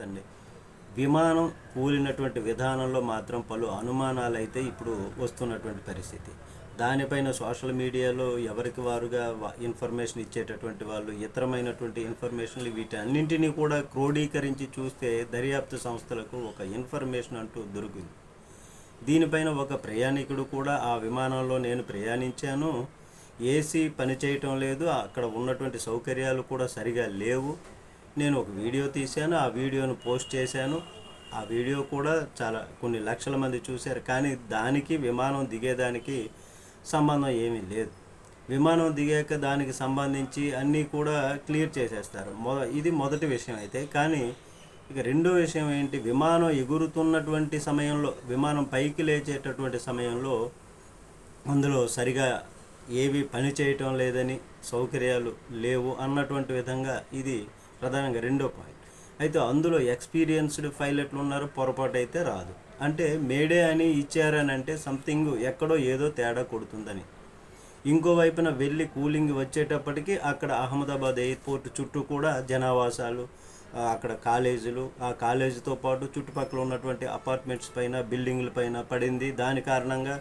అండి విమానం కూలినటువంటి విధానంలో మాత్రం పలు అనుమానాలు అయితే ఇప్పుడు వస్తున్నటువంటి పరిస్థితి. దానిపైన సోషల్ మీడియాలో ఎవరికి వారుగా ఇన్ఫర్మేషన్ ఇచ్చేటటువంటి వాళ్ళు ఇతరమైనటువంటి ఇన్ఫర్మేషన్లు వీటన్నింటినీ కూడా క్రోడీకరించి చూస్తే దర్యాప్తు సంస్థలకు ఒక ఇన్ఫర్మేషన్ అంటూ దొరికింది దీనిపైన ఒక ప్రయాణికుడు కూడా ఆ విమానంలో నేను ప్రయాణించాను ఏసీ పనిచేయటం లేదు అక్కడ ఉన్నటువంటి సౌకర్యాలు కూడా సరిగా లేవు నేను ఒక వీడియో తీశాను ఆ వీడియోను పోస్ట్ చేశాను. ఆ వీడియో కూడా చాలా కొన్ని లక్షల మంది చూశారు. కానీ దానికి విమానం దిగేదానికి సంబంధం ఏమీ లేదు. విమానం దిగాక దానికి సంబంధించి అన్నీ కూడా క్లియర్ చేసేస్తారు. మొ ఇది మొదటి విషయం అయితే. కానీ ఇక రెండో విషయం ఏంటి? విమానం ఎగురుతున్నటువంటి సమయంలో విమానం పైకి లేచేటటువంటి సమయంలో అందులో సరిగా ఏవి పని చేయటం లేదని సౌకర్యాలు లేవు అన్నటువంటి విధంగా ఇది ప్రధానంగా రెండో పాయింట్. అయితే అందులో ఎక్స్పీరియన్స్డ్ పైలట్లు ఉన్నారు పొరపాటు అయితే రాదు. అంటే మేడే అని ఇచ్చారని అంటే సంథింగ్ ఎక్కడో ఏదో తేడా కొడుతుందని. ఇంకో వైపున వెళ్ళి కూలింగ్ వచ్చేటప్పటికి అక్కడ అహ్మదాబాద్ ఎయిర్పోర్ట్ చుట్టూ కూడా జనావాసాలు అక్కడ కాలేజీలు ఆ కాలేజీతో పాటు చుట్టుపక్కల ఉన్నటువంటి అపార్ట్మెంట్స్ పైన బిల్డింగ్ల పైన పడింది. దాని కారణంగా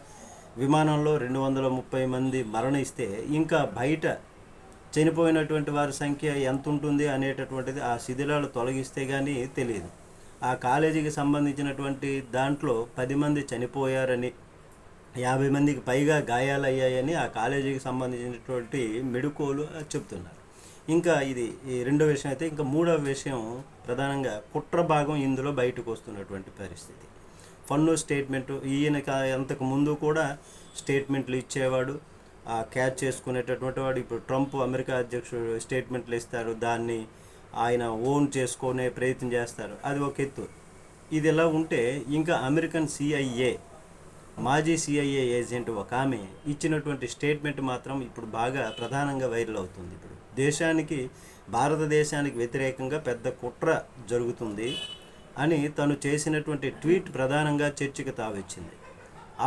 విమానంలో రెండు వందల ముప్పై మంది మరణిస్తే ఇంకా బయట చనిపోయినటువంటి వారి సంఖ్య ఎంత ఉంటుంది అనేటటువంటిది ఆ శిథిలాలు తొలగిస్తే కానీ తెలియదు ఆ కాలేజీకి సంబంధించినటువంటి దాంట్లో పది మంది చనిపోయారని యాభై మందికి పైగా గాయాలయ్యాయని ఆ కాలేజీకి సంబంధించినటువంటి మెడుకోలు చెప్తున్నారు. ఇంకా ఇది ఈ రెండో విషయం అయితే ఇంకా మూడవ విషయం ప్రధానంగా కుట్ర భాగం ఇందులో బయటకు వస్తున్నటువంటి పరిస్థితి. ఫన్ను స్టేట్మెంట్ ఈయన అంతకు ముందు కూడా స్టేట్మెంట్లు ఇచ్చేవాడు క్యాచ్ చేసుకునేటటువంటి వాడు ఇప్పుడు ట్రంప్ అమెరికా అధ్యక్షుడు స్టేట్మెంట్లు ఇస్తారు దాన్ని ఆయన ఓన్ చేసుకునే ప్రయత్నం చేస్తారు. అది ఒక ఎత్తు. ఇది ఎలా ఉంటే ఇంకా అమెరికన్ సిఐఏ మాజీ సిఐఏ ఏజెంట్ ఒక ఆమె ఇచ్చినటువంటి స్టేట్మెంట్ మాత్రం ఇప్పుడు బాగా ప్రధానంగా వైరల్ అవుతుంది ఇప్పుడు. దేశానికి భారతదేశానికి వ్యతిరేకంగా పెద్ద కుట్ర జరుగుతుంది అని తను చేసినటువంటి ట్వీట్ ప్రధానంగా చర్చకు తావిచ్చింది.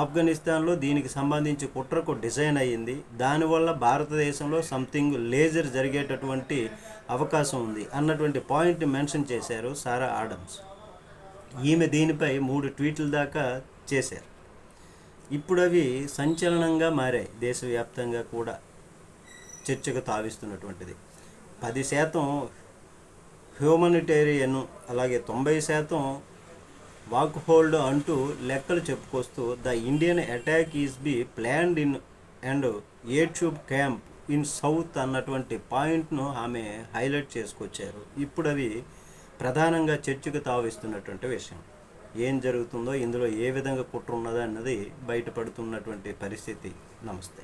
ఆఫ్ఘనిస్తాన్లో దీనికి సంబంధించి కుట్రకు డిజైన్ అయ్యింది. దానివల్ల భారతదేశంలో సంథింగ్ లేజర్ జరిగేటటువంటి అవకాశం ఉంది అన్నటువంటి పాయింట్ మెన్షన్ చేశారు సారా ఆడమ్స్. ఈమె దీనిపై మూడు ట్వీట్ల దాకా చేశారు. ఇప్పుడు అవి సంచలనంగా మారాయి దేశవ్యాప్తంగా కూడా చర్చకు తావిస్తున్నటువంటిది. పది శాతం హ్యూమనిటేరియన్ అలాగే తొంభై శాతం వాక్ హోల్డ్ అంటూ లెక్కలు చెప్పుకొస్తూ the Indian attack is be planned in and ఏట్యూబ్ camp in south అన్నటువంటి పాయింట్ను ఆమె హైలైట్ చేసుకొచ్చారు. ఇప్పుడు అవి ప్రధానంగా చర్చకు తావిస్తున్నటువంటి విషయం. ఏం జరుగుతుందో ఇందులో ఏ విధంగా కుట్ర ఉన్నదో అన్నది బయటపడుతున్నటువంటి పరిస్థితి. నమస్తే.